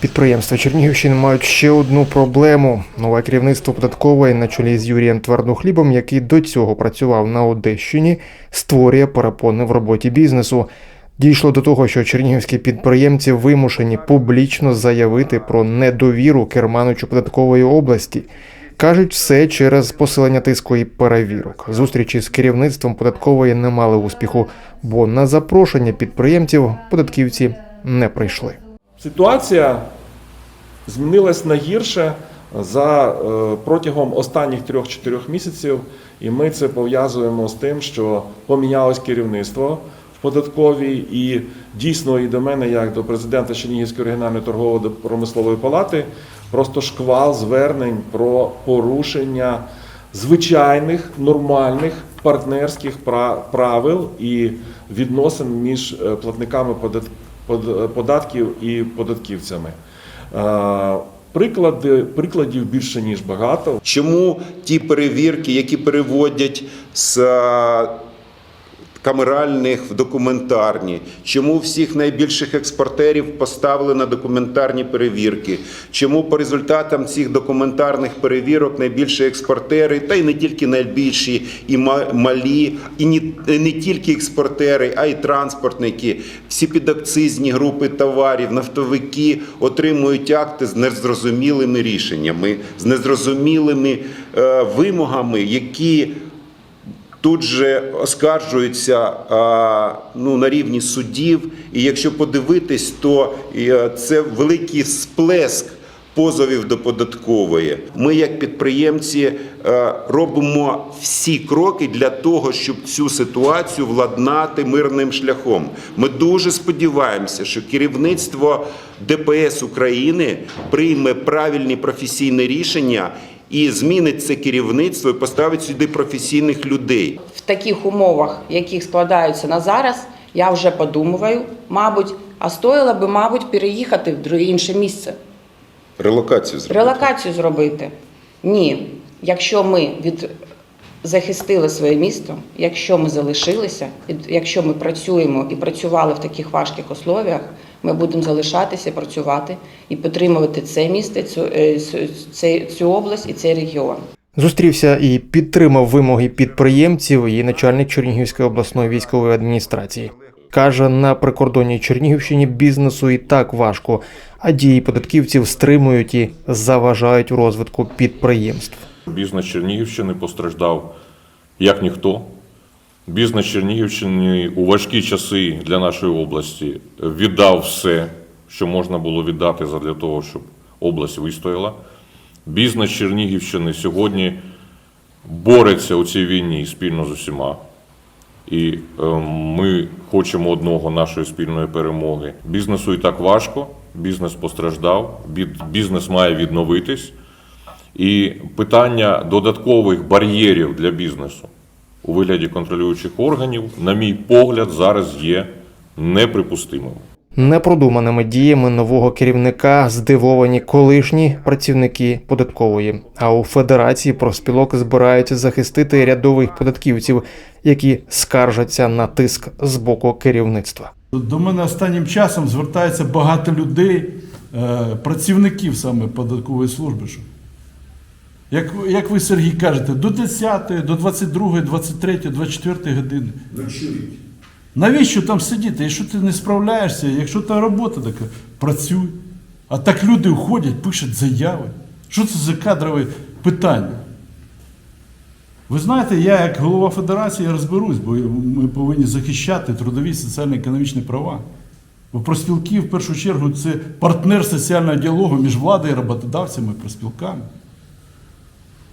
Підприємства Чернігівщини мають ще одну проблему. Нове керівництво податкової на чолі з Юрієм Твердохлібом, який до цього працював на Одещині, створює перепони в роботі бізнесу. Дійшло до того, що чернігівські підприємці вимушені публічно заявити про недовіру керманичу податкової області. Кажуть, все через посилення тиску і перевірок. Зустрічі з керівництвом податкової не мали успіху, бо на запрошення підприємців податківці не прийшли. Ситуація змінилась на гірше за е, протягом останніх 3-4 місяців, і ми це пов'язуємо з тим, що помінялось керівництво в податковій, і дійсно і до мене, як до президента Чернігівської регіональної торгово-промислової палати, просто шквал звернень про порушення звичайних нормальних партнерських пра- правил і відносин між е, платниками подат- под- податків і податківцями. Е, Приклади, прикладів більше ніж багато. Чому ті перевірки, які переводять з е, камеральних в документарні? Чому всіх найбільших експортерів поставили на документарні перевірки? Чому по результатам цих документарних перевірок найбільші експортери, та й не тільки найбільші, і ма- малі, і не, не тільки експортери, а й транспортники, всі підакцизні групи товарів, нафтовики отримують акти з незрозумілими рішеннями, з незрозумілими е, вимогами, які тут же оскаржуються ну, на рівні судів. І якщо подивитись, то е, це великий сплеск. Позовів до податкової. Ми, як підприємці, е, робимо всі кроки для того, щоб цю ситуацію владнати мирним шляхом. Ми дуже сподіваємося, що керівництво ДПС України прийме правильні професійні рішення і змінить це керівництво і поставить сюди професійних людей. в таких умовах, яких складаються на зараз, я вже подумаю, мабуть, а стоїло би, мабуть, переїхати в інше місце, Релокацію зробити. релокацію зробити. Ні, якщо ми від захистили своє місто, якщо ми залишилися, якщо ми працюємо і працювали в таких важких условіях, ми будемо залишатися, працювати і підтримувати це місто, цю, е, цю- цю область і цей регіон. Зустрівся і підтримав вимоги підприємців і начальник Чернігівської обласної військової адміністрації. Каже, на прикордонній Чернігівщині бізнесу і так важко, а дії податківців стримують і заважають розвитку підприємств. Бізнес Чернігівщини постраждав як ніхто. Бізнес Чернігівщини у важкі часи для нашої області віддав все, що можна було віддати для того, щоб область вистояла. Бізнес Чернігівщини сьогодні бореться у цій війні спільно з усіма. І е, ми хочемо одного нашої спільної перемоги. Бізнесу і так важко, бізнес постраждав, бізнес має відновитись. І питання додаткових бар'єрів для бізнесу у вигляді контролюючих органів, на мій погляд, зараз є неприпустимим. Непродуманими діями нового керівника здивовані колишні працівники податкової. А у федерації профспілок збираються захистити рядових податківців, які скаржаться на тиск з боку керівництва. До мене останнім часом звертається багато людей, е, працівників саме податкової служби. Як, як ви, Сергій, кажете, до 10, до 22, 23, 24 години. Навіщо там сидіти? Якщо ти не справляєшся, якщо та робота така, працюй. А так люди уходять, пишуть заяви. Що це за кадрове питання? Ви знаєте, я як голова федерації розберусь, бо ми повинні захищати трудові соціально-економічні права. Бо проспілки, в першу чергу, це партнер соціального діалогу між владою, роботодавцями і проспілками.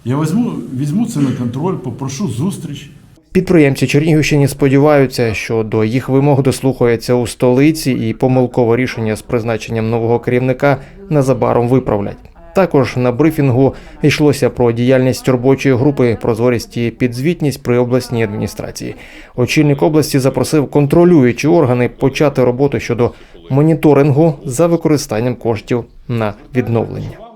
Я візьму, візьму це на контроль, попрошу зустріч. Підприємці Чернігівщини сподіваються, що до їх вимог дослухаються у столиці і помилкове рішення з призначенням нового керівника незабаром виправлять. Також на брифінгу йшлося про діяльність робочої групи, прозорість і підзвітність при обласній адміністрації. Очільник області запросив контролюючі органи почати роботу щодо моніторингу за використанням коштів на відновлення.